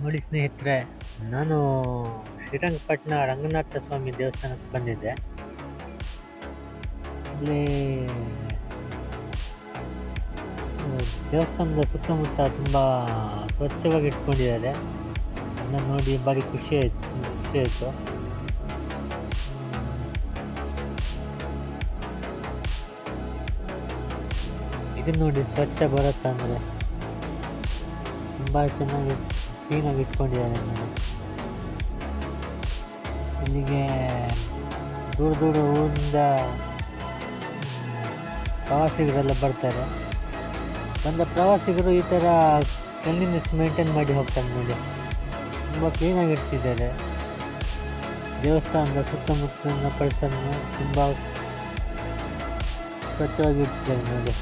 ನೋಡಿ ಸ್ನೇಹಿತರೆ, ನಾನು ಶ್ರೀರಂಗಪಟ್ಟಣ ರಂಗನಾಥ ಸ್ವಾಮಿ ದೇವಸ್ಥಾನಕ್ಕೆ ಬಂದಿದ್ದೆ. ಇಲ್ಲಿ ದೇವಸ್ಥಾನದ ಸುತ್ತಮುತ್ತ ತುಂಬ ಸ್ವಚ್ಛವಾಗಿ ಇಟ್ಕೊಂಡಿದ್ದಾರೆ. ಅದನ್ನು ನೋಡಿ ಭಾರಿ ಖುಷಿ ಆಯ್ತು ಖುಷಿ ಆಯಿತು. ಇದು ನೋಡಿ ಸ್ವಚ್ಛ ಭಾರತ ಅಂದರೆ ತುಂಬ ಚೆನ್ನಾಗಿ ಕ್ಲೀನಾಗಿ ಇಟ್ಕೊಂಡಿದ್ದಾರೆ ಇಲ್ಲಿಗೆ ದೂರ ದೂರ ಊರಿಂದ ಪ್ರವಾಸಿಗರೆಲ್ಲ ಬರ್ತಾರೆ ಬಂದ ಪ್ರವಾಸಿಗರು ಈ ಥರ ಕ್ಲೀನ್ನೆಸ್ ಮೇಂಟೈನ್ ಮಾಡಿ ಹೋಗ್ತಾರೆ ನೋಡಿ. ತುಂಬ ಕ್ಲೀನಾಗಿ ಇಡ್ತಿದ್ದಾರೆ ದೇವಸ್ಥಾನದ ಸುತ್ತಮುತ್ತಲಿನ ಪರಿಸರನ ತುಂಬ ಸ್ವಚ್ಛವಾಗಿ ಇಡ್ತಿದ್ದಾರೆ ನೋಡಿ.